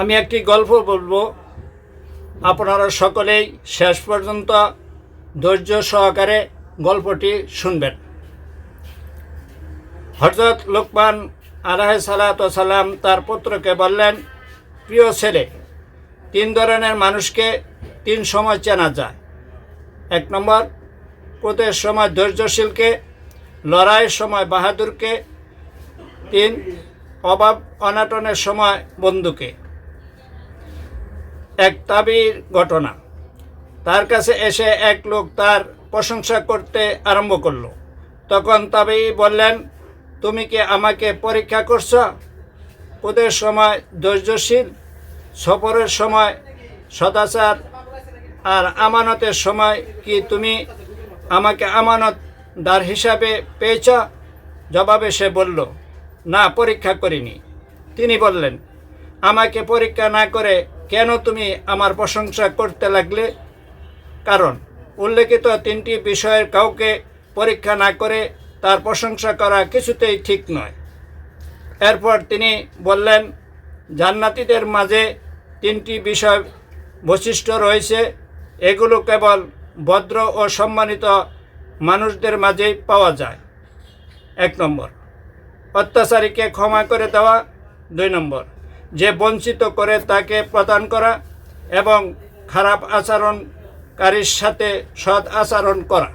আমি একটি গল্প বলব। আপনারা সকলেই শেষ পর্যন্ত ধৈর্য সহকারে গল্পটি শুনবেন। হজরত লোকমান আলাহ সালাম তার পুত্রকে বললেন, প্রিয় ছেলে, তিন ধরনের মানুষকে তিন সময় চেনা যায়। এক নম্বর ক্রোধের সময় ধৈর্যশীলকে, লড়াইয়ের সময় বাহাদুরকে। তিন, অভাব অনাটনের সময় বন্ধুকে এক তাবির ঘটনা। তার কাছে এসে এক লোক তার প্রশংসা করতে আরম্ভ করল। তখন তাবি বললেন, তুমি কি আমাকে পরীক্ষা করছ? ওদের সময় ধৈর্যশীল, সফরের সময় সদাচার, আর আমানতের সময় কি তুমি আমাকে আমানত দার হিসাবে পেয়েছ? জবাবে সে বলল, না, পরীক্ষা করিনি। তিনি বললেন, আমাকে পরীক্ষা না করে কেন তুমি আমার প্রশংসা করতে লাগলে? কারণ উল্লেখিত তিনটি বিষয়ের কাউকে পরীক্ষা না করে তার প্রশংসা করা কিছুতেই ঠিক নয়। এরপর তিনি বললেন, জান্নাতিদের মাঝে তিনটি বিষয় বৈশিষ্ট্য রয়েছে। এগুলো কেবল ভদ্র ও সম্মানিত মানুষদের মাঝেই পাওয়া যায়। এক নম্বর। অত্যাচারীকে ক্ষমা করে দেওয়া। দুই নম্বর। যে বঞ্চিত করে তাকে প্রদান করা এবং খারাপ আচরণকারীর সাথে সৎ আচরণ করা।